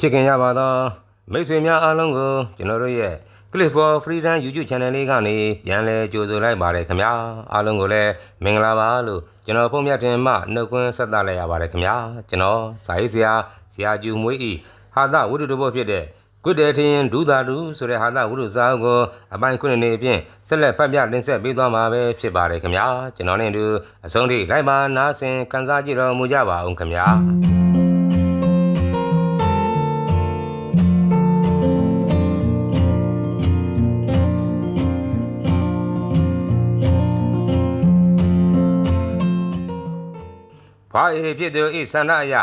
ချစ်ခင်ရပါသောမိတ်ဆွေများအားလုံးကိုကျွန်တော်တို့ရဲ့ Clip for Freedom YouTube Channel လေးကနေပြန်လည်ကြိုဆိုလိုက်ပါတယ်ခင်ဗျာအားလုံးကိုလည်းမင်္ဂလာပါလို့ကျွန်တော်ဖုန်းမြတ်တင်မှနှုတ်ခွန်းဆက်သလိုက်ရပါတယ်ခင်ဗျာကျွန်တော်စာရေးဆရာဆရာကျူမွေးဤဟာသဝိတုတဘုတ်ဖြစ်တဲ့ကွတ်တယ်ထရင်ဒူးသာဒူဆိုတဲ့ဟာသဝိတုစာအုပ်ကိုအပိုင်းခုနှစ်နေဖြင့်ဆက်လက်ဖတ်ပြတင်ဆက်ပေးသွားမှာပဲဖြစ်ပါတယ်ခင်ဗျာကျွန်တော်နဲ့အတူအဆုံးထိလိုက်ပါနားဆင်ခန်းစားကြည့်တော်မူကြပါအောင်ခင်ဗျာ ဘာအေဖြစ်သူဤဆန္ဒအယ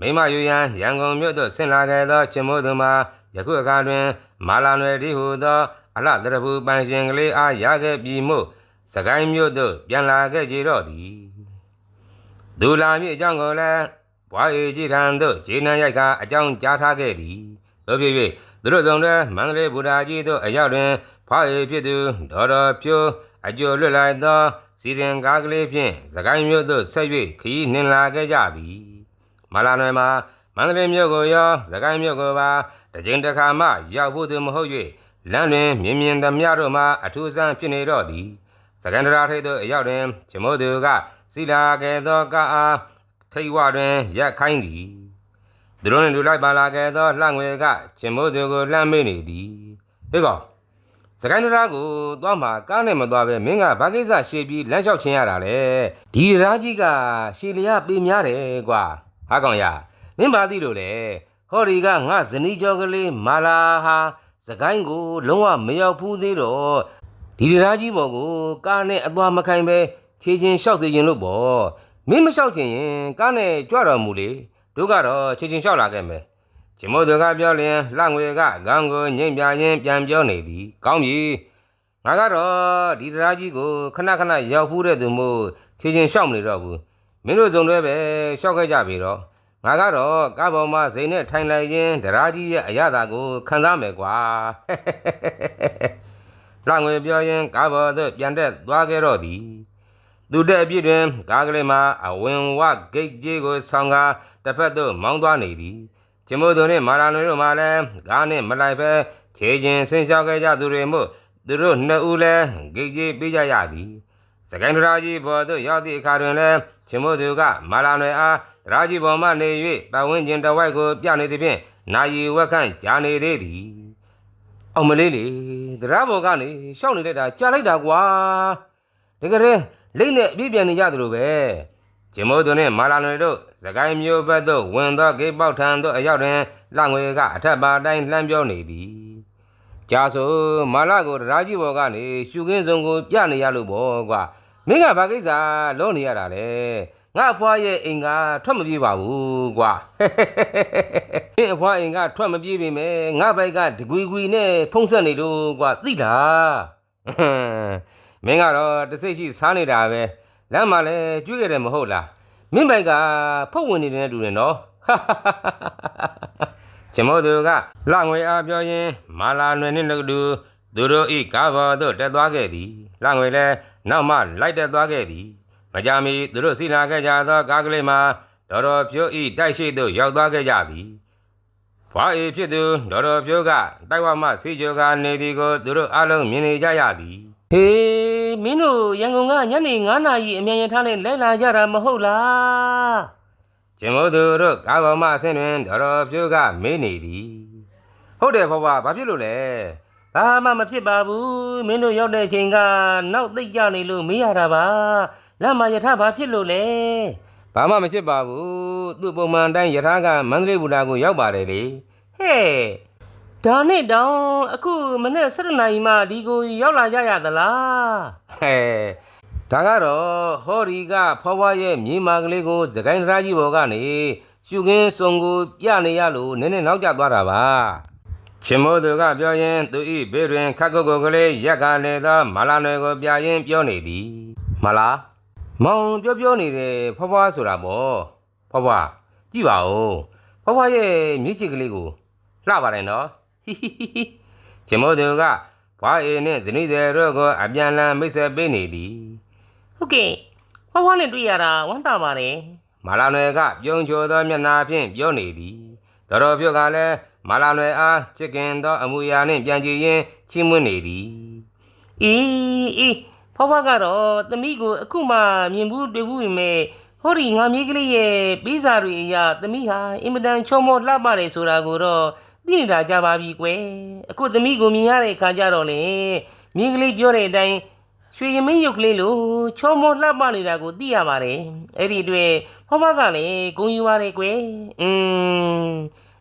မိမယူရန်ရန်ကုန်မြို့သို့ဆင်လာခဲ့သောချင်မိုးသူမှာယခုအခါတွင် မာလာနွယ်ဒီဟုသော အလှတရဖူပန်ရှင်ကလေးအားရခဲ့ပြီးမှုစကိုင်းမြို့သို့ပြန်လာခဲ့ကြတော့သည်ဒူလာမြစ်အကြောင်းကိုလည်းဘွားအေကြီးထံသို့ဂျေနံရိုက်ကအကြောင်းကြားထားခဲ့သည်တို့ဖြစ်၍သူတို့ဆောင်တဲ့မန္တလေးဗုဒ္ဓကြီးသို့အရောက်တွင်ဖွားအေဖြစ်သူဒေါ်တော်ဖြိုးအကျိုးလွတ်လိုက်သော စီရင်ကားကလေးဖြင့်သခိုင်းမြို့သို့ဆက်၍ခရီးနှင်လာခဲ့ကြသည်မလာနယ်မှာမန္တလေးမြို့ကိုရောသခိုင်းမြို့ကိုပါတစ်ကြိမ်တစ်ခါမှရောက်ဖို့သူမဟုတ်၍လမ်းတွင်မြင်မြင်သမျှတို့မှအထူးဆန်းဖြစ်နေတော့သည်သကန်ဒရာထိပ်သို့အရောက်တွင်ချမိုးသူကစီလာခဲ့သောကားအားထိတ်ဝတွင်ရက်ခိုင်းသည်သူတို့နှင့်လူလိုက်ပါလာခဲ့သောလှငွေကချမိုးသူကိုလှမ်းမေးနေသည်ဟေ့ကောင် စကိုင်းတရားကိုသွားမှာကားနဲ့မသွားပဲမင်းကဘာကိစ္စရှေ့ပြီးလမ်းလျှောက်ချင်းရတာလေဒီတရားကြီးကရှေလျာပေးများတယ်ကွာဟာကောင်ရမင်းဘာသိလို့လဲဟောဒီကငါဇနီးကျော်ကလေးမာလာဟာစကိုင်းကိုလုံးဝမရောက်ဘူးသေးတော့ဒီတရားကြီးပေါ်ကိုကားနဲ့အသွားမခိုင်းပဲခြေချင်းလျှောက်စေခြင်းလို့ပေါ့မင်းမလျှောက်ချင်ရင်ကားနဲ့ကြွတော်မူလေတို့ကတော့ခြေချင်းလျှောက်လာခဲ့မယ် ကျမို့သူကပြောလျင်လှငွေကဂန်းကိုညိမ့်ပြချင်းပြန်ပြောနေသည်ကောင်းပြီငါကတော့ဒီတရားကြီးကိုခဏခဏရောက်ဖူးတဲ့သူမို့ခြေချင်းရှောက်မနေတော့ဘူးမင်းတို့စုံတွဲပဲရှောက်ခဲ့ကြပြီတော့ငါကတော့ကားပေါ်မှာဇိမ်နဲ့ထိုင်လိုက်ရင်တရားကြီးရဲ့အရသာကိုခံစားမယ်ကွာလှငွေပြောရင်ကားပေါ်သို့ပြန်တက်သွားခဲ့တော့သည်သူတဲ့အပြစ်တွင်ကားကလေးမှာအဝင်ဝဂိတ်ကြီးကိုဆောင်းကားတစ်ဖက်သို့မောင်းသွားနေသည် ကျမို့သူနှင့်မာလာနွေတို့မှလည်းကားနှင့်မလိုက်ပဲခြေချင်းဆင်းလျှောက်ခဲ့ကြသူတွေမို့သူတို့နှစ်ဦးလည်းဂိတ်ကြီးပေးကြရသည်စကိုင်းဒရာကြီးဘော်သို့ရောက်သည့်အခါတွင်လည်းကျမို့သူကမာလာနွေအားဒရာကြီးဘော်မှနေ၍ပတ်ဝန်းကျင်တစ်ဝိုက်ကိုပြနေသည်ဖြင့်နာယီဝက်ခန့်ကြာနေသေးသည်အောင်မလေးလေဒရာဘော်ကနေရှောက်နေလိုက်တာကြာလိုက်တာကွာတကယ်လေလိမ့်နဲ့အပြည့်ပြန်နေကြသလိုပဲ ကျမိုးသူနှင့်မာလာနွေတို့စကိုင်းမျိုးဘက်သို့ဝင်သောဂိတ်ပေါက်ထံသို့အရောက်တွင်လှငွေကအထက်ပါတိုင်းလှမ်းပြောနေသည်ကြာဆိုမာလာကိုတရားကြီးဘော်ကနေရှုခင်းစုံကိုပြနေရလို့ဘောကွာမင်းကဘာကိစ္စလုံးနေရတာလဲငါအဖွားရဲ့အိမ်ကထွက်မပြေးပါဘူးကွာမင်းအဖွားအိမ်ကထွက်မပြေးပေမဲ့ငါဘိုက်ကဒကွီကွီနဲ့ဖုံးဆက်နေလို့ကွာသိလားမင်းကတော့တစိတ်ရှိစားနေတာပဲ လမ်းမှာလည်းကျွေးရတယ်မဟုတ်လားမင်းဘိုက်ကဖုတ်ဝင်နေတဲ့တူတယ်နော်ကျမို့သူကလှငွေအားပြောရင်မာလာနွယ်နှင့်တူသူတို့ဤကားဘော်သို့တက်သွားခဲ့သည်လှငွေလည်းနောက်မှလိုက်တက်သွားခဲ့သည်မကြမီသူတို့စီလာခဲ့ကြသောကားကလေးမှာဒေါ်တော်ဖြိုးဤတိုက်ရှိသို့ရောက်သွားခဲ့ကြသည်ဘွားအေဖြစ်သူဒေါ်တော်ဖြိုးကတိုက်ဝမှစီကျော်ကနေသည်ကိုသူတို့အလုံးမြင်နေကြရသည်ဟေး မင်းတို့ရန်ကုန်ကညနေ9နာရီအမြန်ရထားနဲ့လဲလာကြတာမဟုတ်လားကျင်မို့သူတို့ကားပေါ်မှအဆင်းတွင်တော်တော်ပြိုးကမေးနေသည်ဟုတ်တယ်ဘဘဘာဖြစ်လို့လဲဘာမှမဖြစ်ပါဘူးမင်းတို့ရောက်တဲ့ချိန်ကနောက်သိပ်ကြနေလို့မေးရတာပါလမ်းမှာယထာဘာဖြစ်လို့လဲဘာမှမဖြစ်ပါဘူးသူ့ပုံမှန်အတိုင်းယထာကမန္တလေးဘူတာကိုရောက်ပါတယ်လေဟဲ့ ဒါနဲ့တောင်အခုမနေ့7နာရီမှဒီကိုရောက်လာကြရသလားဟဲ့ဒါကတော့ဟော်ရီကဖွားဖွားရဲ့မြေမာကလေးကိုသကိုင်းတရားကြီးဘော်ကနေရှုခင်းစုံကိုပြနေရလို့နည်းနည်းနောက်ကျသွားတာပါရှင်မိုးသူကပြောရင်သူဤဘေးတွင်ခက်ကုတ်ကုတ်ကလေးရက်ကလည်းသောမလာနယ်ကိုပြရင်ပြောနေသည်မလားမောင်ပြောပြောနေတယ်ဖွားဖွားဆိုတာပေါ့ဖွားဖွားကြည့်ပါဦးဖွားဖွားရဲ့မြေချစ်ကလေးကိုလှပါတယ်နော် ဟိဟိဟိဟိကျမို့သူကဘွားအေနှင့်ဇနီးသည်တို့ကိုအပြန်လန်မိတ်ဆက်ပေးနေသည်ဟုတ်ကဲ့ဖွားဖွားနဲ့တွေ့ရတာဝမ်းသာပါတယ်မာလာနယ်ကပြုံးချိုသောမျက်နှာဖြင့်ပြောနေသည်သတော်တော်ပြုတ်ကလည်းမာလာလွယ်အားချစ်ခင်သောအမူအရာနှင့်ပြန်ကြည့်ရင်းချီးမွမ်းနေသည်အေးအေးဖွားဖွားကတော့သမီးကိုအခုမှမြင်ဘူးတွေ့ဘူးပေမဲ့ဟောဒီငါမြေးကလေးရဲ့ပေးစာတွေအရာသမီးဟာအင်မတန်ချုံမောလှပတယ်ဆိုတာကိုတော့ သိနေတာကြပါပြီကွယ်အခုသမီးကိုမြင်ရတဲ့အခါကျတော့လေမြေးကလေးပြောတဲ့အတိုင်းရွှေရမင်းရုပ်ကလေးလိုချုံမောလှပနေတာကိုသိရပါတယ်အဲ့ဒီအတွက်ဖွားဖွားကလည်းဂုံယူပါတယ်ကွယ်อืม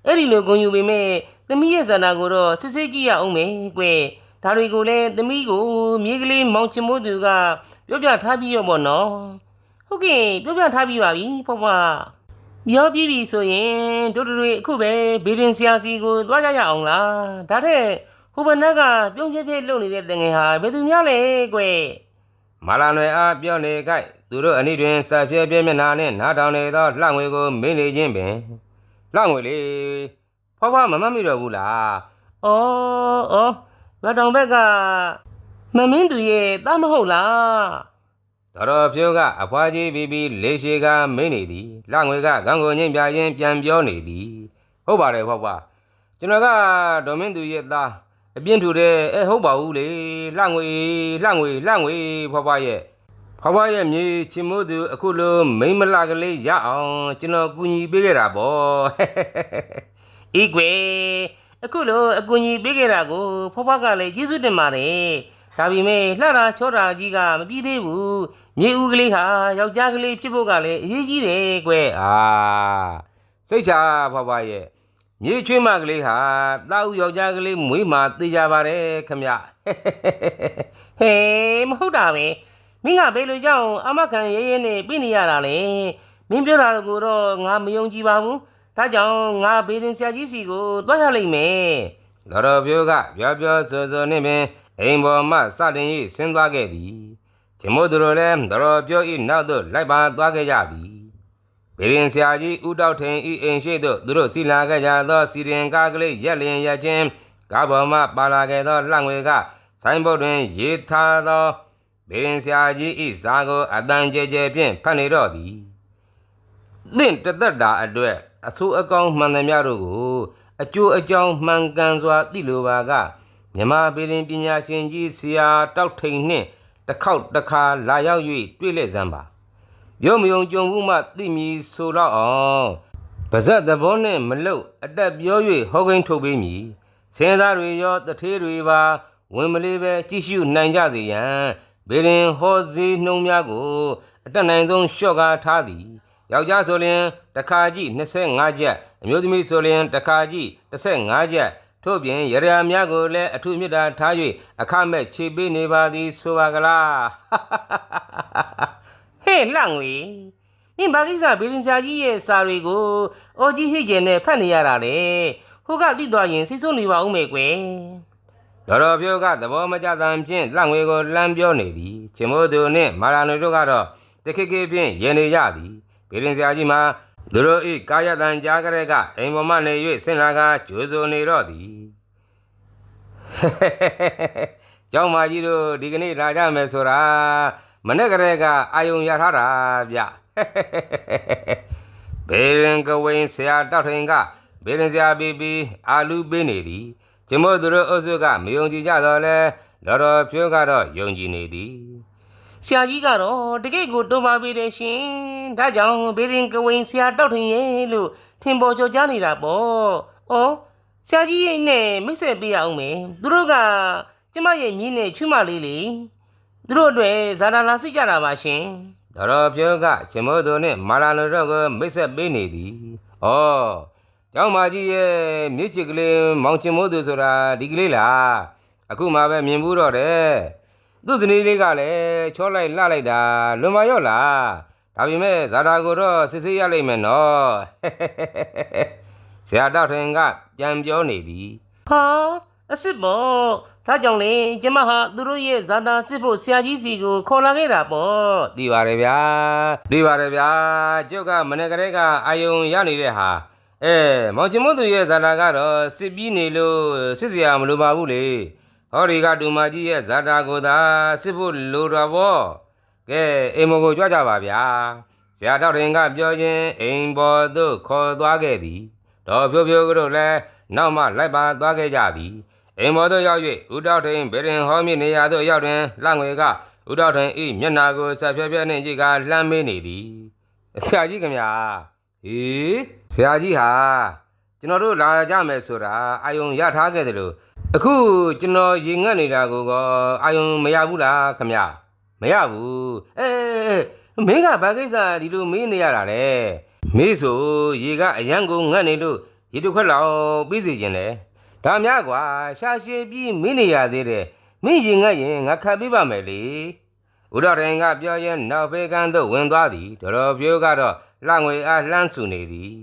အဲ့ဒီလိုဂုံယူပေမဲ့သမီးရဲ့ဇာနာကိုတော့စစ်စစ်ကြည့်ရအောင်မယ်ကွယ်ဒါတွေကိုလည်းသမီးကိုမြေကလေးမောင်ချင်မို့သူကပြောပြထားပြီးရောပေါ့နော်ဟုတ်ကဲ့ပြောပြထားပြီးပါပြီဖွားဖွား ပြောပြီးပြီဆိုရင်တို့တို့တွေအခုပဲဘေဒင်ဆရာစီကိုသွားကြရအောင်လားဒါတဲ့ဟိုဘနက်ကပြုံးပြပြလုပ်နေတဲ့တငယ်ဟာဘယ်သူများလဲကွယ်မာလာလွယ်အားပြောနေကြသူတို့အနည်းတွင်စပြဲပြဲမျက်နှာနှင့်နားထောင်နေသောလှငွေကိုမင်းနေခြင်းပင်လှငွေလေဖွားဖွားမမတ်မိတော့ဘူးလားအော်အော်ဘတ်တောင်ဘက်ကမမင်းသူရဲ့သားမဟုတ်လား တော်တော်ဖြိုးကအဖွားကြီးပြီးပြီးလေးရှိကမင်းနေသည်လှငွေကဂံကိုညင်ပြရင်ပြန်ပြောနေသည်ဟုတ်ပါတယ်ဖွားဖွားကျွန်တော်ကဒေါ်မင်းသူရဲ့သားအပြင်းထူတဲ့အဲဟုတ်ပါဘူးလေလှငွေလှငွေလှငွေဖွားဖွားရဲ့ဖွားဖွားရဲ့မြေချင်မို့သူအခုလိုမိမ့်မလာကလေးရအောင်ကျွန်တော်ကူညီပေးခဲ့တာပေါ့အေးကွယ်အခုလိုအကူအညီပေးခဲ့တာကိုဖွားဖွားကလည်းကျေးဇူးတင်ပါတယ်ဒါပေမဲ့လှတာချောတာကြီးကမပြီးသေးဘူး မြေဦးကလေးဟာယောက်ျားကလေးဖြစ်ဖို့ကလည်းအရေးကြီးတယ်ကွယ်အာစိတ်ချဖွားဖွားရဲ့မြေချွေးမကလေးဟာတာဦးယောက်ျားကလေးမွေးမာသေးကြပါတယ်ခမဟဲမဟုတ်တာပဲမင်းကဘယ်လိုကြောင့်အမခံရဲရဲနဲ့ပြနေရတာလဲမင်းပြောတာကိုတော့ငါမယုံကြည်ပါဘူးဒါကြောင့်ငါဘေးရင်ဆရာကြီးစီကိုတွားရလိမ့်မယ်လော်တော်ပြိုးကပြောပြောဆိုဆိုနှင့်ပင်အိမ်ပေါ်မှစတင်၍ဆင်းသွားခဲ့သည် ကျမို့သူတို့လည်းတော်တော်ပြော၏နောက်သို့လိုက်ပါသွားခဲ့ကြသည်ဗေရင်ဆရာကြီးဦးတောက်ထင်ဤအိမ်ရှိသို့သူတို့စီလာခဲ့ကြသောစီရင်ကားကလေးရက်လျင်ရက်ချင်းကားပေါ်မှပါလာခဲ့သောလှငွေကဆိုင်ဘုတ်တွင်ရေးထားသောဗေရင်ဆရာကြီးဤဇာကိုအတန်ကြဲကြဲဖြင့်ဖတ်နေတော့သည်သင့်တသက်တာအတွက်အဆိုးအကောင်းမှန်သမျှတို့ကိုအကျိုးအကြောင်းမှန်ကန်စွာသိလိုပါကမြမပေရင်ပညာရှင်ကြီးဆရာတောက်ထိန်နှင့် တစ်ခေါက်တစ်ခါလာရောက်၍တွေ့လက်စမ်းပါရုံမယုံကြုံဘူးမှသိမည်ဆိုတော့အောင်ပါဇက်သဘောနဲ့မလုတ်အတက်ပြော၍ဟောကိန်းထုတ်ပေးမည်စင်သားတွေရောတထေးတွေပါဝင်မလေးပဲကြည့်ရှုနိုင်ကြစေရန်ဘေရင်ဟောစည်းနှုံးများကိုအတက်နိုင်ဆုံးလျှော့ကားထားသည်ယောက်ျားဆိုရင်တစ်ခါကြည့်25ချက်အမျိုးသမီးဆိုရင်တစ်ခါကြည့်15ချက် ထို့ပြင်ရရများကိုလည်းအထုမြတ်တာထား၍အခမဲ့ခြေပေးနေပါသည်ဆိုပါကလားဟဲ့လှငွေမင်းဘာကိစ္စဘေးရင်ဆရာကြီးရဲ့စာတွေကိုအော်ကြီးဟိကျင်နဲ့ဖတ်နေရတာလေဟိုကတိသွားရင်စိတ်ဆိုးနေပါဦးမယ်ကွယ်တော်တော်ပြောကသဘောမကျသံဖြင့်လှငွေကိုလမ်းပြောနေသည်ချင်မို့သူနှင့်မာရာနိုတို့ကတော့တခိခိဖြင့်ရင်နေကြသည်ဘေရင်ဆရာကြီးမှာ သူတို့ဤကာယတန်ကြားကြတဲ့ကအိမ်ပေါ်မှနေ၍ဆင်လာကကြိုးစိုးနေတော့သည်ကျောင်းမကြီးတို့ဒီကနေ့လာကြမယ်ဆိုတာမနေ့ကလေးကအာယုံရထားတာဗျဘေရင်ကဝင်းဆရာတောက်ထင်ကဘေရင်ဆရာဘီဘီအာလူပေးနေသည်ကျမို့သူတို့အုပ်စုကမယုံကြည်ကြတော့လဲတော်တော်ဖြိုးကတော့ယုံကြည်နေသည် ဆရာကြီးကတော့တကယ့်ကိုတိုးပါပေးတယ်ရှင်ဒါကြောင့်ဘေးရင်ကဝင်းဆရာတောက်ထင်ရဲ့လို့ထင်ပေါ်ကြော်ကြားနေတာပေါ့ဩဆရာကြီးရဲ့နဲ့မိတ်ဆက်ပေးရအောင်မယ်သူတို့ကကျမရဲ့မြင်းနဲ့ချွမလေးလေသူတို့အတွက်ဇာတာလာစိတ်ကြတာပါရှင်တော်တော်ဖြိုးကကျမို့သူနဲ့မာလာလိုတော့ကိုမိတ်ဆက်ပေးနေသည်ဩကျောင်းမကြီးရဲ့မြစ်ချစ်ကလေးမောင်ချင်မို့သူဆိုတာဒီကလေးလားအခုမှပဲမြင်ဘူးတော့တယ် သူ့ဇနီးလေးကလည်းချောလိုက်လှလိုက်တာလွန်ပါရော့လားဒါပေမဲ့ဇာတာကိုတော့စစ်စစ်ရလိမ့်မယ်နော်ဆရာတော်ထင်ကပြန်ပြောနေပြီဟာအစ်စ်ပေါ့ဒါကြောင့်လေကျမဟာသူတို့ရဲ့ဇာတာစစ်ဖို့ဆရာကြီးစီကိုခေါ်လာခဲ့တာပေါ့သိပါတယ်ဗျာသိပါတယ်ဗျာကျုပ်ကမနေ့ကလေးကအာယုံရနေတဲ့ဟာအဲမောင်ချင်မသူရဲ့ဇာတာကတော့စစ်ပြီးနေလို့စစ်စရာမလိုပါဘူးလေ ဟောဒီကဒူမကြီးရဲ့ဇာတာကိုသာစစ်ဖို့လိုတော့ဗောကဲအိမ်မကိုကြွကြပါဗျာဆရာတော်ထင်ကပြောချင်းအိမ်ပေါ်သို့ခေါ်သွားခဲ့သည်တော်ဖြိုးဖြိုးကတို့လည်းနောက်မှလိုက်ပါသွားခဲ့ကြသည်အိမ်မော်သို့ရောက်၍ဦးတော်ထိန်ဗေရင်ဟောမြင့်နေရာသို့ရောက်တွင်လှငွေကဦးတော်ထိန်ဤမျက်နာကိုဆက်ဖြဲဖြဲနှင့်ကြည့်ကလှမ်းမေးနေသည်ဆရာကြီးခင်ဗျာဟေးဆရာကြီးဟာကျွန်တော်တို့လာကြမယ်ဆိုတာအာယုံရထားခဲ့တယ်လို့ အခုကျွန်တော်ရင်ငတ်နေတာကိုကအာယုံမရဘူးလားခင်ဗျာမရဘူးအဲမင်းကဘာကိစ္စဒီလိုမေးနေရတာလဲမေးဆိုရေကအရန်ကိုငတ်နေလို့ရေတစ်ခွက်လောက်ပြီးစီခြင်းလေဒါများကွာရှာရှည်ပြီးမင်းနေရသေးတယ်မင်းရင်ငတ်ရင်ငါခတ်ပေးပါမယ်လေဥဒရင်ကပြောရင်နောက်ဘေးကန်းသို့ဝင်သွားသည်တော်ပြိုးကတော့လှငွေအားလှမ်းဆူနေသည်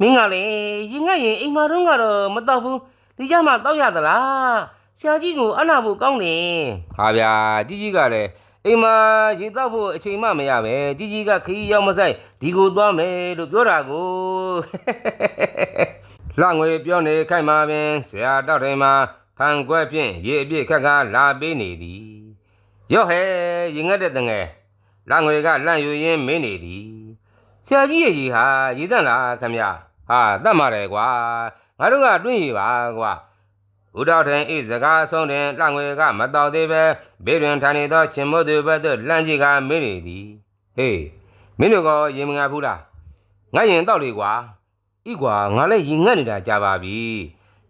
မင်းကလည်းရင်ငတ်ရင်အိမ်မှာတော့ကတော့မတော့ဘူး ဒီကြမှာတောက်ရသလားဆရာကြီးကိုအနာဖို့ကောင်းတယ်ဟာဗျာကြီးကြီးကလည်းအိမ်မှာရေတောက်ဖို့အချိန်မှမရပဲကြီးကြီးကခရီးရောက်မဆိုင်ဒီကိုသွားမယ်လို့ပြောတာကိုလှငွေပြောနေခိုက်မှာပင်ဆရာတောက်တယ်မှာဖန်ခွက်ဖြင့်ရေအပြည့်ခက်ကလာပေးနေသည်ရော့ဟဲရင်ငတ်တဲ့တငယ်လှငွေကလန့်ယူရင်းမင်းနေသည်ဆရာကြီးရဲ့ရေဟာရေတန့်လားခမရဟာတတ်မှာတယ်ကွာ ငါတို့ကတွင်းရေပါကွာဦးတော်ထင်ဤစကားအဆုံးတွင်လှငွေကမတော်သေးပဲဘေးတွင်ထိုင်နေသောချင်းမို့သူဘက်သို့လှမ်းကြည့်ကမင်းနေသည်ဟေးမင်းတို့ကရေမငါဘူးလားငါရင်တော့လေကွာဤကွာငါလည်းရင်ငတ်နေတာကြာပါပြီ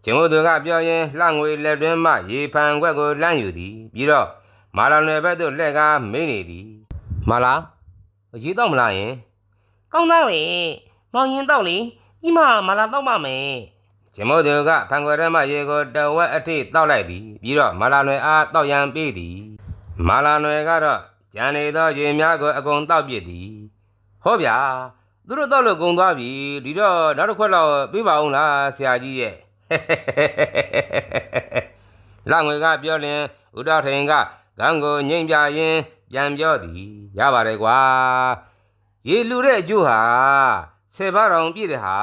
ချင်းမို့သူကပြောရင်လှငွေလက်တွင်မှရေဖန်ခွက်ကိုလှမ်းယူသည်ပြီးတော့မာလာနယ်ဘက်သို့လှည့်ကားမင်းနေသည်မာလာရေတော့မလားယင်ကောင်းသားပဲမောင်ရင်တော့လေကြီးမမလာတော့ပါမယ် ကျမို့သူကဖန်ခွေထဲမှရေကိုတဝက်အထိတောက်လိုက်သည်ပြီးတော့မာလာနွယ်အားတောက်ရန်ပေးသည်မာလာနွယ်ကတော့ကြံနေသောရေများကိုအကုန်တောက်ပစ်သည်ဟောဗျာသူတို့တောက်လို့ကုန်သွားပြီဒီတော့နောက်တစ်ခွက်လောက်ပေးပါဦးလားဆရာကြီးရဲ့လငွေကပြောလင်ဥဒထိန်ကဂန်းကိုငိမ့်ပြရင်ပြန်ပြောသည်ရပါတယ်ကွာရေလူတဲ့အကျိုးဟာဆယ်ပါးတောင်ပြည့်တဲ့ဟာ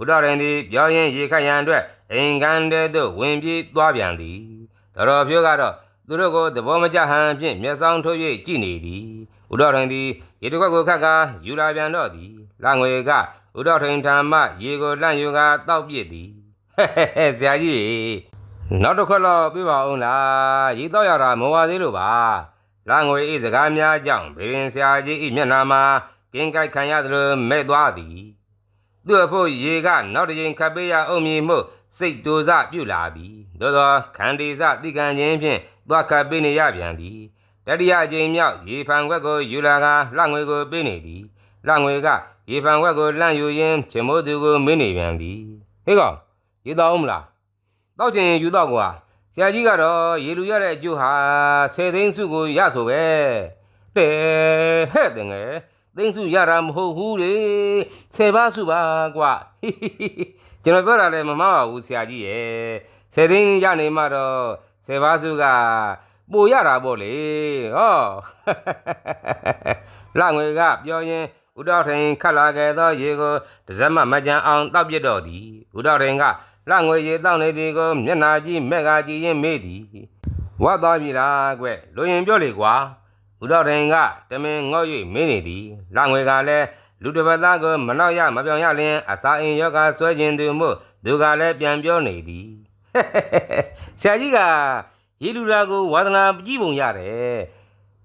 ဥဒရင်သည်ပြောရင်းရေခတ်ရန်အတွက်အိမ်ကန်တဲသို့ဝင်ပြေးသွားပြန်သည်တော်ဖြိုးကတော့သူတို့ကိုသဘောမကျဟန်ဖြင့်မျက်စောင်းထုတ်၍ကြည့်နေသည်ဥဒရင်သည်ရေတစ်ခွက်ကိုခတ်ကာယူလာပြန်တော့သည်လငွေကဥဒထိန်ထံမှရေကိုလန့်ယူကာတောက်ပစ်သည်ဟဲ့ဟဲ့ဟဲ့ဆရာကြီးနောက်တစ်ခွက်တော့ပြပါအောင်လားရေတော့ရတာမဝသေးလို့ပါလငွေဤစကားများကြောင့်ဘီရင်ဆရာကြီးဤမျက်နှာမှာကင်းကိုက်ခံရသလိုမဲ့သွားသည် သူ့အဖို့ရေကနောက်တစ်ချိန်ခပ်ပေးရအောင်မည်မို့စိတ်တူစပြုလာသည်သို့သောခန္ဒီစတိကံခြင်းဖြင့်သွားခပ်ပေးနေရပြန်သည်တတိယအချိန်မြောက်ရေဖန်ခွက်ကိုယူလာကလှငွေကိုပေးနေသည်လှငွေကရေဖန်ခွက်ကိုလှန့်ယူရင်းချင်မိုးသူကိုမင်းနေပြန်သည်ဟေးကောင်ရေတော့မလားတောက်ချင်ရင်ယူတော့ကွာဆရာကြီးကတော့ရေလူရတဲ့အကျိုးဟာဆယ်သိန်းစုကိုရဆိုပဲတဲ့ဟဲ့တငယ် သိန်းစုရတာမဟုတ်ဘူးလေဆယ်ပါးစုပါကွာဟိဟိဟိကျွန်တော်ပြောတာလည်းမမှားပါဘူးဆရာကြီးရဲ့ဆယ်သိန်းရနေမှတော့ဆယ်ပါးစုကပိုရတာပေါ့လေဟောလငွေကပြောရင်ဥတော်ထင်ခတ်လာခဲ့သောရေကိုတစ်စက်မှမကြံအောင်တောက်ပြစ်တော့သည်ဥတော်ထင်ကလငွေရေတောက်နေသည်ကိုမျက်နာကြီးမက်ကကြည့်ရင်မေးသည်ဝတ်သွားပြီလားကွလူရင်ပြောလေကွာ ဥတော်တိုင်ကတမင်ငေါ့၍မင်းနေသည်လငွေကလည်းလူတစ်ပတ်သားကိုမနောက်ရမပြောင်ရလျင်အစာအိမ်ယောဂဆွဲခြင်းသူမို့သူကလည်းပြန်ပြောနေသည်ဆရာကြီးကရေလူရာကိုဝါသနာကြည့်ပုံရတယ်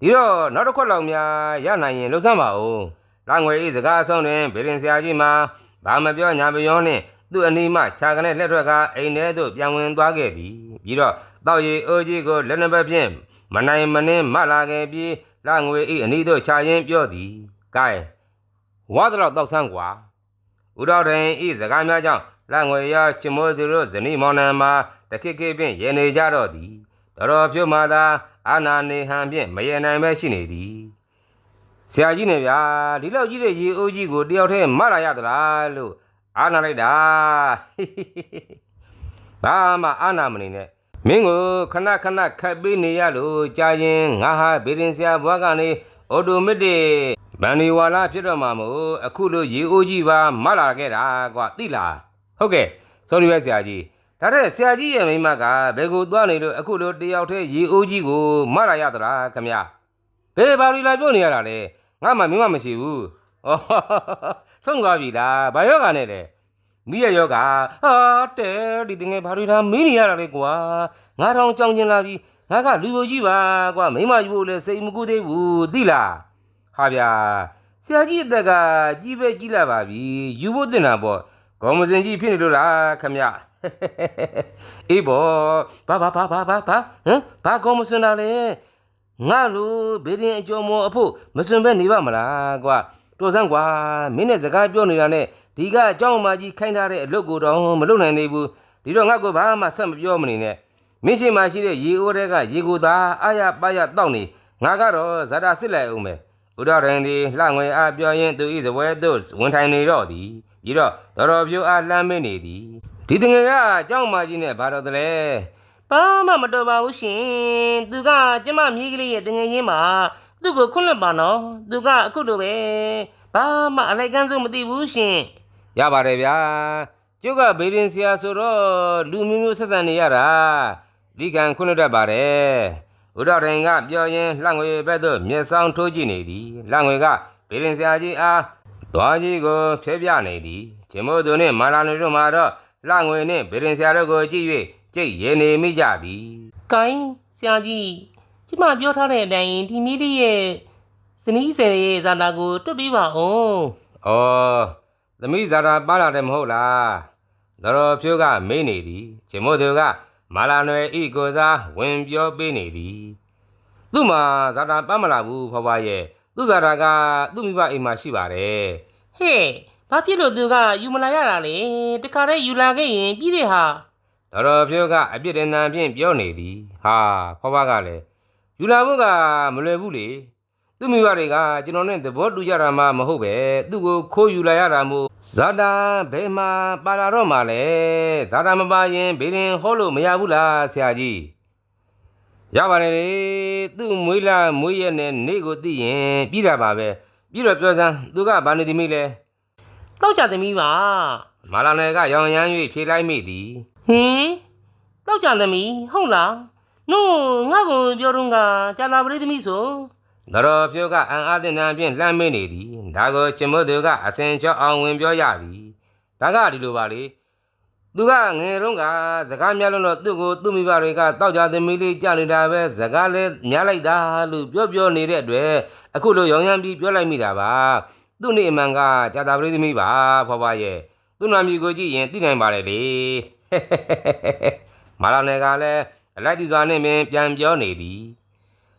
ဒီတော့နောက်တစ်ခွက်လောက်များရနိုင်ရင်လှုပ်ဆမ်းပါဦးလငွေဤစကားအဆုံးတွင်ဗေရင်ဆရာကြီးမှာဘာမပြောညာမပြောနှင့်သူ့အနီးမှခြာကနေလက်ထွက်ကအိမ်ထဲသို့ပြန်ဝင်သွားခဲ့သည်ပြီးတော့တောက်ရီအိုးကြီးကိုလက်နှစ်ပတ်ဖြင့် မနိုင်မနှင်းမလာခဲ့ပြီးလငွေဤအနီးသို့ခြာရင်းပြောသည်။ကဲဝါတော့တောက်ဆန်းကွာ။ဥတော်တိုင်ဤစကားများကြောင့်လငွေရချမိုးသူတို့ဇနီးမောင်နှံမှာတခိခိဖြင့်ရေနေကြတော့သည်။တော်တော်ဖြုတ်မှသာအာနာနေဟန်ဖြင့်မရေနိုင်ပဲရှိနေသည်။ဆရာကြီးနေဗျာဒီလောက်ကြီးတဲ့ရေအိုးကြီးကိုတယောက်တည်းမလာရသလားလို့အာနာလိုက်တာ။ဘာမှအာနာမနေနဲ့ မင်းကိုခဏခဏခတ်ပေးနေရလို့ကြာရင်ငါဟာဗေဒင်ဆရာဘွားကနေအော်တိုမက်တစ်ဗန်နီဝါလာဖြစ်တော့မှာမို့အခုလိုရေအိုးကြီးပါမလာခဲ့တာကွာသိလားဟုတ်ကဲ့ sorry ပဲဆရာကြီးဒါတဲ့ဆရာကြီးရဲ့မိန်းမကဘယ်ကိုသွားနေလို့အခုလိုတယောက်တည်းရေအိုးကြီးကိုမလာရသလားခမရဘယ်ပါရီလာပြောနေရတာလဲငါမှမိန်းမမရှိဘူးဩဆုံးသွားပြီလားဘာယောဂနဲ့လဲ မိရယောကဟာတဲဒီတငယ်ဘာတွေဒါမင်းနေရတာလေကွာငါထောင်ကြောင်ကျင်လာပြီငါကလူလိုကြီးပါကွာမိမယူဖို့လဲစိတ်မကူသေးဘူးသိလားဟာဗျာဆရာကြီးအသက်ကကြီးပဲကြီးလာပါပြီယူဖို့တင်တာပေါ့ခေါမစင်ကြီးဖြစ်နေလို့လားခမရအေးဘောဘာဘာဘာဘာဘာဘာဟမ်ဘာခေါမစင်တာလဲငါလိုဘေးရင်အကျော်မော်အဖို့မစွန်ပဲနေပါမလားကွာတော်စမ်းကွာမင်းနဲ့စကားပြောနေတာနဲ့ ဒီကအကြောင်းမကြီးခိုင်းထားတဲ့အလုပ်ကိုတော့မလုပ်နိုင်သေးဘူးဒီတော့ငါ့ကိုဘာမှဆက်မပြောမနေနဲ့မင်းရှိမှရှိတဲ့ရေအိုးတွေကရေကိုသာအာရပါရတောက်နေငါကတော့ဇာတာစစ်လိုက်အောင်မယ်ဥဒရန်ဒီလှငွေအားပြောရင်သူဤစပွဲသို့ဝန်ထိုင်နေတော့သည်ပြီးတော့တော်တော်ပြိုအားလှမ်းမနေသည်ဒီတငယ်ကအကြောင်းမကြီးနဲ့ဘာတော်တလဲဘာမှမတော်ပါဘူးရှင်သူကကျမမိကလေးရဲ့တငယ်ချင်းမှာသူ့ကိုခွန့်လွတ်ပါနော်သူကအခုလိုပဲဘာမှအလိုက်ကန်းစုံမသိဘူးရှင် ရပါတယ်ဗျာကျုပ်ကဘေဒင်ဆရာဆိုတော့လူမျိုးမျိုးဆက်ဆံနေရတာဒီကံခွင့်လွတ်တတ်ပါတယ်ဥဒရင်ကပြောရင်လှငွေဘက်သို့မျက်စောင်းထိုးကြည့်နေသည်လှငွေကဘေဒင်ဆရာကြီးအားသွားကြီးကိုဖျက်ပြနေသည်ဂျမိုးသူနှင့်မာလာနွေတို့မှာတော့လှငွေနှင့်ဘေဒင်ဆရာတို့ကိုကြည့်၍ကြိတ်ရဲနေမိကြသည်ကိုင်းဆရာကြီးကျမပြောထားတဲ့အတိုင်းဒီမီဒီရဲ့ဇနီးဆယ်ရဲ့ဇာတာကိုတွတ်ပြီးပါအောင်။အော် သမီးဇာတာပါလာတယ်မဟုတ်လား။တော်တော်ဖြိုးကမေးနေသည်။ဂျမို့သူကမာလာနွယ်ဤကိုစားဝင်ပြောပေးနေသည်။သူ့မှာဇာတာပန်းမလာဘူးဖွားဖွားရဲ့။သူ့ဇာတာကသူ့မိဘအိမ်မှာရှိပါတယ်ဟဲ့ဘာဖြစ်လို့သူကယူမလာရတာလဲတခါတည်းယူလာခဲ့ရင်ပြီးတဲ့ဟာ။တော်တော်ဖြိုးကအပြစ်တင်တန်ဖြင့်ပြောနေသည်။ဟာဖွားဖွားကလည်းယူလာဖို့ကမလွယ်ဘူးလေ။ သူ့မိဘတွေကကျွန်တော်နဲ့သဘောတူကြတာမှမဟုတ်ပဲသူ့ကိုခိုးယူလာရတာမို့ဇာတာဘယ်မှာပါလာတော့မှလဲဇာတာမပါရင်ဘေးရင်ဟောလို့မရဘူးလားဆရာကြီးရပါတယ်လေသူ့မွေးလာမွေးရက်နဲ့နေကိုသိရင်ပြီးတာပါပဲပြီးတော့ပြောစမ်းသူကဘာနေသည်မိလဲတောက်ကြသမီးပါမာလာနယ်ကရောင်ရမ်း၍ဖြေလိုက်မိသည်ဟင်တောက်ကြသမီးဟုတ်လားနို့ငါ့ကိုပြောတော့ကကြာလာပရိသမီးဆို သတော်ဖြိုးကအံအားသင်တန်ဖြင့်လှမ်းမေးနေသည်ဒါကိုချင်မို့သူကအစင်ချောအောင်ဝင်ပြောရသည်ဒါကဒီလိုပါလေသူကငယ်တုန်းကစကားများလုံးတော့သူ့ကိုသူ့မိဘတွေကတောက်ကြသမီးလေးကြားနေတာပဲစကားလည်းများလိုက်တာလို့ပြောပြောနေတဲ့အတွက်အခုလိုရောင်ရမ်းပြီးပြောလိုက်မိတာပါသူ့နေအမှန်ကကြာတာပရိသမီးပါဖွားဖွားရဲ့သူ့နာမည်ကိုကြည့်ရင်သိနိုင်ပါလေလေမာလာနယ်ကလည်းအလိုက်ဒီစွာနဲ့ပင်ပြန်ပြောနေသည်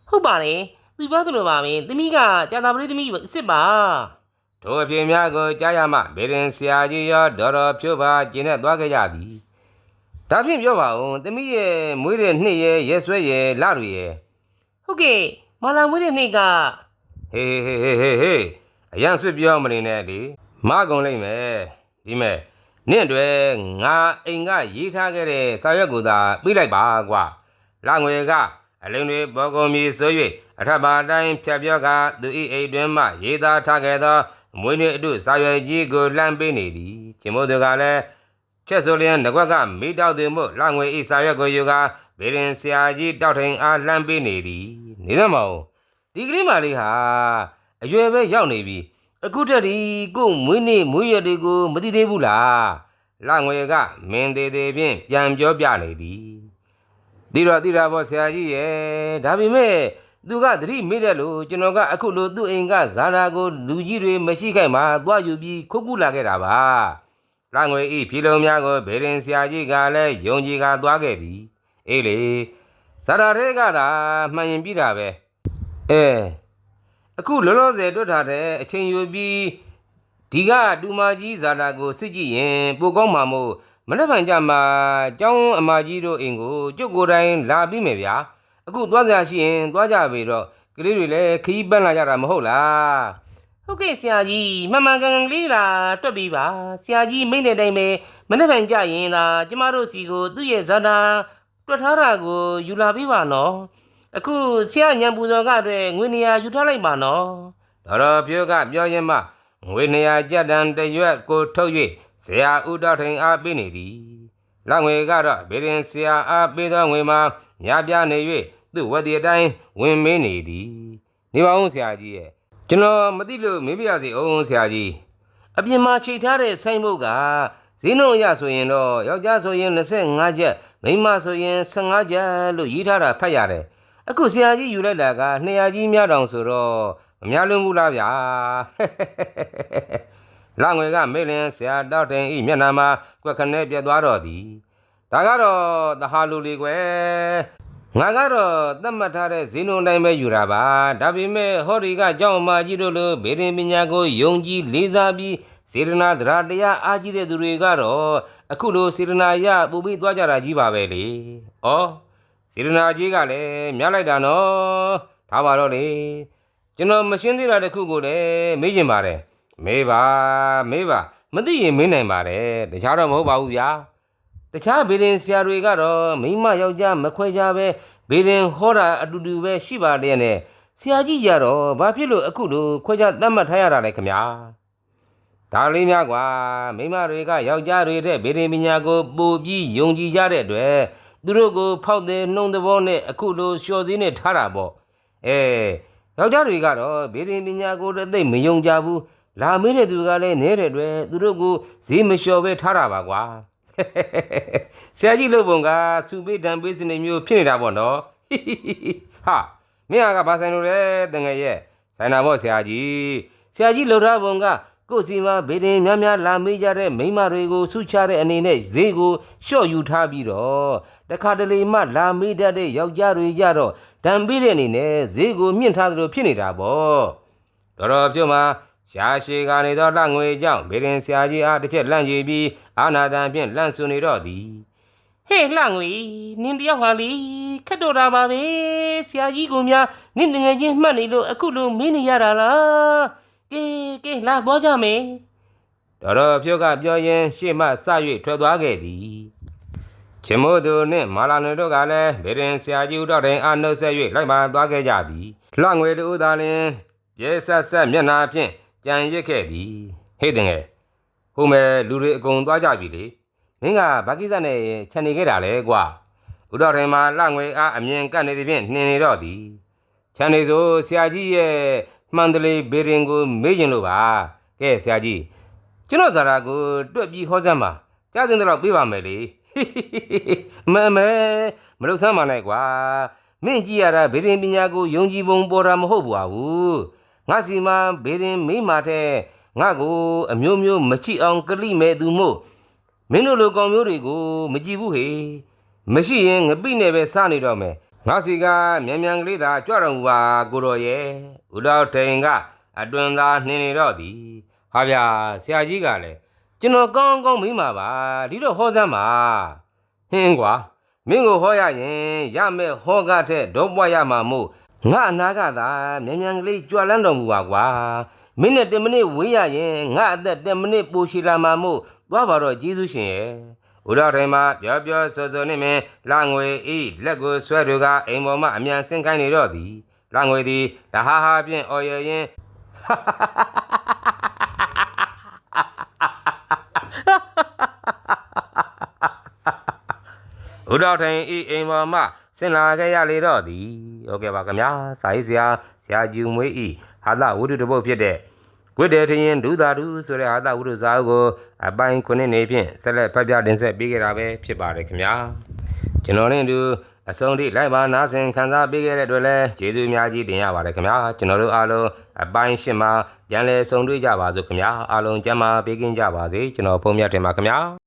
ဟုတ်ပါတယ် သူပြောသလိုပါပဲသမီးကကြာလာပရိသမီးအစ်စ်ပါထိုအဖြစ်များကိုကြားရမှဘေရင်ဆရာကြီးရောဒေါ်တော်ဖြိုးပါကျင်းနဲ့သွားကြကြသည်ဒါဖြင့်ပြောပါဦးသမီးရဲ့မွေးတဲ့နှစ်ရဲ့ရက်ဆွဲရဲ့လတွေရဲ့ဟုတ်ကဲ့မာလာမွေးတဲ့နေ့ကဟေးဟေးဟေးဟေးဟေးအရန်ဆွပြောမနေနဲ့လေမကုန်လိမ့်မယ်ဒီမဲ့နင့်တွေငါအိမ်ကရေးထားခဲ့တဲ့စာရွက်ကိုသာပြီးလိုက်ပါကွာလငွေကအလင်းတွေပေါ်ကုန်မီဆို၍ အထက်ပါတိုင်းဖြတ်ပြောကသူဤအိမ်တွင်မှရေးသားထားခဲ့သောမွေးနေ့အတုစာရွက်ကြီးကိုလှမ်းပေးနေသည်ကျင်မို့သူကလည်းချက်ဆိုလျင်ငကွက်ကမိတောက်သူမို့လငွေဤစာရွက်ကိုယူကာဘေရင်ဆရာကြီးတောက်ထိန်အားလှမ်းပေးနေသည်နေသမောင်ဒီကလေးမလေးဟာအရွယ်ပဲရောက်နေပြီအခုတည်းဒီကို့မွေးနေ့မွေးရက်တွေကိုမသိသေးဘူးလားလငွေကမင်းသေးသေးဖြင့်ပြန်ပြောပြနေသည်ဒီတော့တိတာဘောဆရာကြီးရဲ့ဒါပေမဲ့ သူကသတိမေ့တယ်လို့ကျွန်တော်ကအခုလိုသူ့အိမ်ကဇာတာကိုလူကြီးတွေမရှိခိုက်မှသွားယူပြီးခုတ်ကူလာခဲ့တာပါ။လငွေဤဖြီလုံးများကိုဘေရင်ဆရာကြီးကလည်းယုံကြည်ကသွားခဲ့သည်။အေးလေဇာတာတွေကသာမှန်ရင်ပြီးတာပဲ။အဲအခုလောလောဆယ်တွေ့ထားတဲ့အချိန်ယူပြီးဒီကတူမကြီးဇာတာကိုစစ်ကြည့်ရင်ပိုကောင်းမှာမို့မနေ့ကကြမှာကျောင်းအမကြီးတို့အိမ်ကိုကျုပ်ကိုယ်တိုင်လာပြီးမယ်ဗျာ။ အခုသွားစရာရှိရင်သွားကြပြီတော့ကလေးတွေလည်းခီးပန်းလာကြတာမဟုတ်လားဟုတ်ကဲ့ဆရာကြီးမှန်မှန်ကန်ကန်လေးလာတွက်ပြီးပါဆရာကြီးမိန့်တဲ့အတိုင်းပဲမနေ့ကကြရင်သာကျမတို့စီကိုသူ့ရဲ့ဇာတာတွက်ထားတာကိုယူလာပြီးပါနော်အခုဆရာညံပူဇော်ကအတွက်ငွေနေရာယူထားလိုက်ပါနော်တော်တော်ပြိုးကပြောရင်မှငွေနေရာကြက်တန်တရွက်ကိုထုတ်၍ဆရာဦးတော်ထိန်အားပေးနေသည်လက်ငွေကတော့ဗေရင်ဆရာအားပေးသောငွေမှာ များပြားနေ၍သူ့ဝတ်ဒီအတိုင်းဝင်မင်းနေသည်နေပါဦးဆရာကြီးရဲ့ကျွန်တော်မသိလို့မေးပြရစီအောင်ဆရာကြီးအပြင်မှာချိန်ထားတဲ့ဆိုင်ဘုတ်ကဈေးနှုန်းအရဆိုရင်တော့ယောက်ျားဆိုရင်25ကျပ်မိန်းမဆိုရင်15ကျပ်လို့ရေးထားတာဖတ်ရတယ်အခုဆရာကြီးယူလိုက်တာက200ကြီးများတောင်ဆိုတော့မများလွန်းဘူးလားဗျာလာငွေကမေ့လင်ဆရာတောက်တင်ဤမျက်နှာမှာကွက်ခနဲပြတ်သွားတော့သည် ဒါကတော့သဟာလူလေးကွယ်ငါကတော့သတ်မှတ်ထားတဲ့ဇင်းုံတိုင်းပဲယူတာပါဒါပေမဲ့ဟောဒီကကြောင့်မာကြီးတို့လိုဗေဒင်ပညာကိုယုံကြည်လေးစားပြီးစေရနာတရားတရားအားကြီးတဲ့သူတွေကတော့အခုလိုစေရနာရပူပြီးသွားကြတာကြီးပါပဲလေဩစေရနာကြီးကလည်းမြတ်လိုက်တာနော်ထားပါတော့လေကျွန်တော်မရှင်းသေးတာတခုကိုလည်းမေးချင်ပါတယ်မေးပါမေးပါမသိရင်မေးနိုင်ပါတယ်တခြားတော့မဟုတ်ပါဘူးဗျာ တခြားဗေဒင်ဆရာတွေကတော့မိန်းမယောက်ျားမခွဲကြပဲဗေဒင်ဟောတာအတူတူပဲရှိပါတယ်နဲ့ဆရာကြီးကြတော့ဘာဖြစ်လို့အခုလိုခွဲခြားတတ်မှတ်ထားရတာလဲခင်ဗျာဒါလေးများကွာမိန်းမတွေကယောက်ျားတွေတဲ့ဗေဒင်ပညာကိုပို့ပြီးယုံကြည်ကြတဲ့အတွက်သူတို့ကိုဖောက်တဲ့နှုံသဘောနဲ့အခုလိုလျှော်စည်းနဲ့ထားတာပေါ့အဲယောက်ျားတွေကတော့ဗေဒင်ပညာကိုတော့သိပ်မယုံကြဘူးလာမေးတဲ့သူကလည်းနေတဲ့အတွက်သူတို့ကိုဈေးမလျှော်ပဲထားတာပါကွာ ဆရာကြီးလို့ပုံကစူပေးတံပေးစနေမျိုးဖြစ်နေတာပေါ့နော်ဟာမင်းကဘာဆိုင်လို့လဲတငယ်ရဲ့ဆိုင်တာပေါ့ဆရာကြီးဆရာကြီးလှုပ်ထားပုံကကိုယ်စီမှာဗေဒင်များများလာမေးကြတဲ့မိန်းမတွေကိုဆုချတဲ့အနေနဲ့ဈေးကိုလျှော့ယူထားပြီးတော့တခါတလေမှလာမေးတတ်တဲ့ယောက်ျားတွေကြတော့တံပေးတဲ့အနေနဲ့ဈေးကိုမြင့်ထားသလိုဖြစ်နေတာပေါ့တော်တော်ပြုတ်မှာ ရှားရှိကနေတော့လငွေကြောင့်ဗေရင်ဆရာကြီးအားတစ်ချက်လန့်ကြည့်ပြီးအာနာတန်ဖြင့်လန့်ဆွနေတော့သည်ဟေးလှငွေနင်တယောက်ဟာလေခက်တော့တာပါပဲဆရာကြီးကများနင်တငယ်ချင်းမှတ်နေလို့အခုလိုမင်းနေရတာလားကဲကဲလာသွားကြမယ်တော်တော်ဖြုတ်ကပြောရင်ရှေ့မှစ၍ထွက်သွားခဲ့သည်ချင်မို့သူနှင့်မာလာနွေတို့ကလည်းဗေရင်ဆရာကြီးဦးတော်တိုင်အာနှုတ်ဆက်၍လိုက်ပါသွားခဲ့ကြသည်လှငွေတို့သာလျှင်ရဲဆက်ဆက်မျက်နာဖြင့် ကြံရစ်ခဲ့သည်ဟေ့တငယ်ဟိုမဲ့လူတွေအကုန်သွားကြပြီလေမင်းကဘာကိစ္စနဲ့ခြံနေခဲ့တာလဲကွာဥတော်ရင်မှာလှငွေအားအမြင်ကပ်နေသည်ဖြင့်နှင်နေတော့သည်ခြံနေဆိုဆရာကြီးရဲ့မှန်တလေးဘေရင်ကိုမေးရင်လို့ပါကဲဆရာကြီးကျွန်တော်ဇာတာကိုတွက်ပြီးဟောစမ်းပါကြားတင်တော့ပြေးပါမယ်လေမမဲမလို့ဆမ်းပါနဲ့ကွာမင်းကြည့်ရတာဗေဒင်ပညာကိုယုံကြည်ပုံပေါ်တာမဟုတ်ပါဘူး ငါစီမှာဗေဒင်မိမာတဲ့ငါကိုအမျိုးမျိုးမချိအောင်ကလိမဲ့သူမို့မင်းတို့လိုကောင်မျိုးတွေကိုမကြည့်ဘူးဟေမရှိရင်ငပိနဲ့ပဲစားနေတော့မယ်ငါစီကမြန်မြန်ကလေးသာကြွတော်မူပါကိုတော်ရဲ့ဦးတော်ထိန်ကအတွင်သာနှင်းနေတော့သည်ဟာဗျာဆရာကြီးကလည်းကျွန်တော်ကောင်းကောင်းမိမှာပါဒီတော့ဟောစမ်းပါဟင်းကွာမင်းကိုဟောရရင်ရမဲ့ဟောကတဲ့ဒေါပွားရမှာမို့ ငါအနာကသာမြန်မြန်ကလေးကြွလန်းတော်မူပါကွာမင်းနဲ့10မိနစ်ဝေးရရင်ငါအသက်10မိနစ်ပိုရှည်လာမှာမို့သွားပါတော့ကျေးဇူးရှင်ရဲ့ဥရထိုင်မှာပြောပြောဆိုဆိုနေမင်းလာငွေဤလက်ကိုဆွဲသူကအိမ်ပေါ်မှအမြန်ဆင်းခိုင်းနေတော့သည်လာငွေသည်တဟားဟာဖြင့်အော်ရရင်ဥတော်ထိုင်ဤအိမ်ပေါ်မှဆင်လာခဲ့ရလေတော့သည် ဟုတ်ကဲ့ပါခင်ဗျာစာရေးဆရာဆရာကျူမွေးဤဟာသဝိတုတပုတ်ဖြစ်တဲ့ကွတ်တယ်ထရင်ဒုသာဒုဆိုတဲ့ဟာသဝိတုဇာအုပ်ကိုအပိုင်းခုနှစ်နေဖြင့်ဆက်လက်ဖတ်ပြတင်ဆက်ပေးခဲ့တာပဲဖြစ်ပါတယ်ခင်ဗျာကျွန်တော်နဲ့အတူအဆုံးထိလိုက်ပါနားဆင်ခံစားပေးခဲ့တဲ့အတွက်လည်းကျေးဇူးအများကြီးတင်ရပါတယ်ခင်ဗျာကျွန်တော်တို့အားလုံးအပိုင်းရှင်းမှာပြန်လည်ဆုံတွေ့ကြပါစို့ခင်ဗျာအားလုံးကျမ်းမာပေးကင်းကြပါစေကျွန်တော်ဖုန်းမြတ်တင်ပါခင်ဗျာ